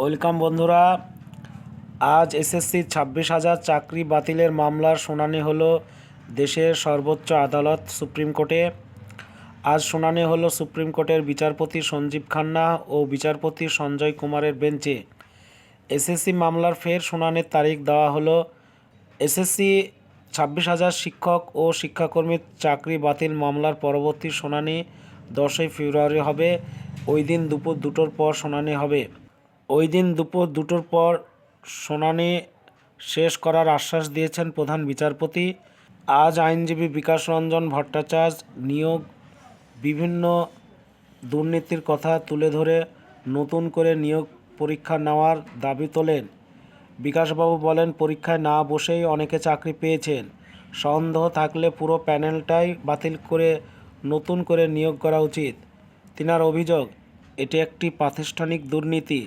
Welcome বন্ধুরা, আজ SSC ছাব্বিশ হাজার চাকরি বাতিলের মামলার শুনানি হলো দেশের সর্বোচ্চ আদালত সুপ্রিম কোর্টে। আজ শুনানি হলো সুপ্রিম কোর্টের বিচারপতি সঞ্জীব খান্না ও বিচারপতি সঞ্জয় কুমারের বেঞ্চে। এসএসসি মামলার ফের শুনানির তারিখ দেওয়া হলো এসএসসি ছাব্বিশ হাজার শিক্ষক ও শিক্ষাকর্মীর চাকরি বাতিল মামলার পরবর্তী শুনানি দশই ফেব্রুয়ারি হবে। ওই দিন দুপুর দুটোর পর শুনানি হবে। ওই দিন দুপুর দুটোর পর শুনানি শেষ করার আশ্বাস দিয়েছেন প্রধান বিচারপতি। আজ আইনজীবী বিকাশ রঞ্জন ভট্টাচার্য নিয়োগ, বিভিন্ন দুর্নীতির কথা তুলে ধরে নতুন করে নিয়োগ পরীক্ষা নেওয়ার দাবি তোলেন। বিকাশবাবু বলেন, পরীক্ষায় না বসেই অনেকে চাকরি পেয়েছেন। সন্দেহ থাকলে পুরো প্যানেলটাই বাতিল করে নতুন করে নিয়োগ করা উচিত। তিনার অভিযোগ, এটি একটি প্রাতিষ্ঠানিক দুর্নীতি।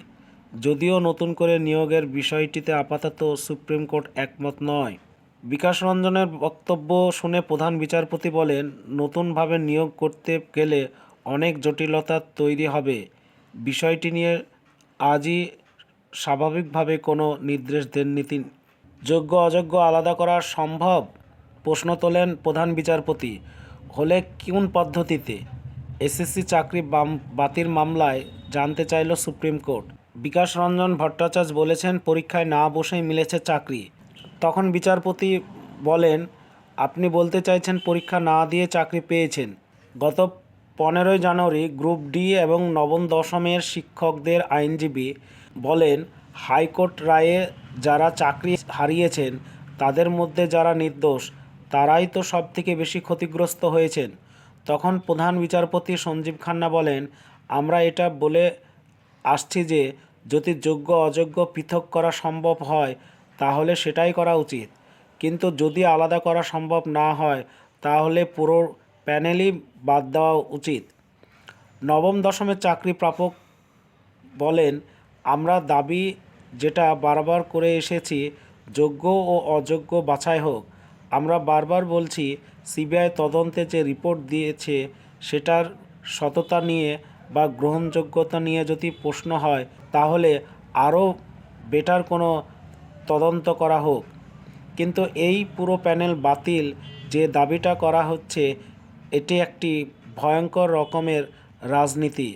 যদিও নতুন করে নিয়োগের বিষয়টিতে আপাতত সুপ্রিম কোর্ট একমত নয়। বিকাশ রঞ্জনের বক্তব্য শুনে প্রধান বিচারপতি বলেন, নতুনভাবে নিয়োগ করতে গেলে অনেক জটিলতা তৈরি হবে। বিষয়টি নিয়ে আজই স্বাভাবিকভাবে কোনো নির্দেশ দেননি তিনি। যোগ্য অযোগ্য আলাদা করা সম্ভব? প্রশ্ন তোলেন প্রধান বিচারপতি। হলে কোন পদ্ধতিতে? এসএসসি চাকরি বাতিল মামলায় জানতে চাইল সুপ্রিম কোর্ট। বিকাশ রঞ্জন ভট্টাচার্য বলেছেন, পরীক্ষায় না বসেই মিলেছে চাকরি। তখন বিচারপতি বলেন, আপনি বলতে চাইছেন পরীক্ষা না দিয়ে চাকরি পেয়েছেন। গত পনেরোই জানুয়ারি গ্রুপ ডি এবং নবম দশমের শিক্ষকদের আইনজীবী বলেন, হাইকোর্ট রায়ে যারা চাকরি হারিয়েছেন, তাদের মধ্যে যারা নির্দোষ, তারাই তো সব থেকে বেশি ক্ষতিগ্রস্ত হয়েছেন। তখন প্রধান বিচারপতি সঞ্জীব খান্না বলেন, আমরা এটা বলে আসছি যে যদি যোগ্য অযোগ্য পৃথক করা সম্ভব হয়, তাহলে সেটাই করা উচিত। কিন্তু যদি আলাদা করা সম্ভব না হয়, তাহলে পুরো প্যানেলই বাদ দেওয়া উচিত। নবম দশমের চাকরি প্রাপক বলেন, আমরা দাবি যেটা বারবার করে এসেছি, যোগ্য ও অযোগ্য বাছাই হোক। আমরা বারবার বলছি, সিবিআই তদন্তে যে রিপোর্ট দিয়েছে, সেটার সততা নিয়ে বা গ্রহণযোগ্যতা নিয়ে যদি প্রশ্ন হয়, তাহলে আরও বেটার কোনো তদন্ত করা হোক। কিন্তু এই পুরো প্যানেল বাতিল, যে দাবিটা করা হচ্ছে, এটি একটি ভয়ঙ্কর রকমের রাজনীতি।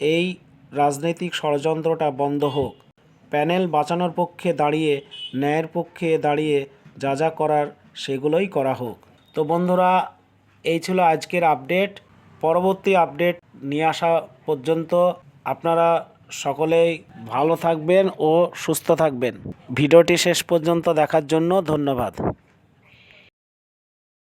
এই রাজনৈতিক ষড়যন্ত্রটা বন্ধ হোক। প্যানেল বাঁচানোর পক্ষে দাঁড়িয়ে, ন্যায়ের পক্ষে দাঁড়িয়ে যা যা করার সেগুলোই করা হোক। তো বন্ধুরা, এই ছিল আজকের আপডেট। পরবর্তী আপডেট নিয়ে আসা পর্যন্ত আপনারা সকলেই ভালো থাকবেন ও সুস্থ থাকবেন। ভিডিওটি শেষ পর্যন্ত দেখার জন্য ধন্যবাদ।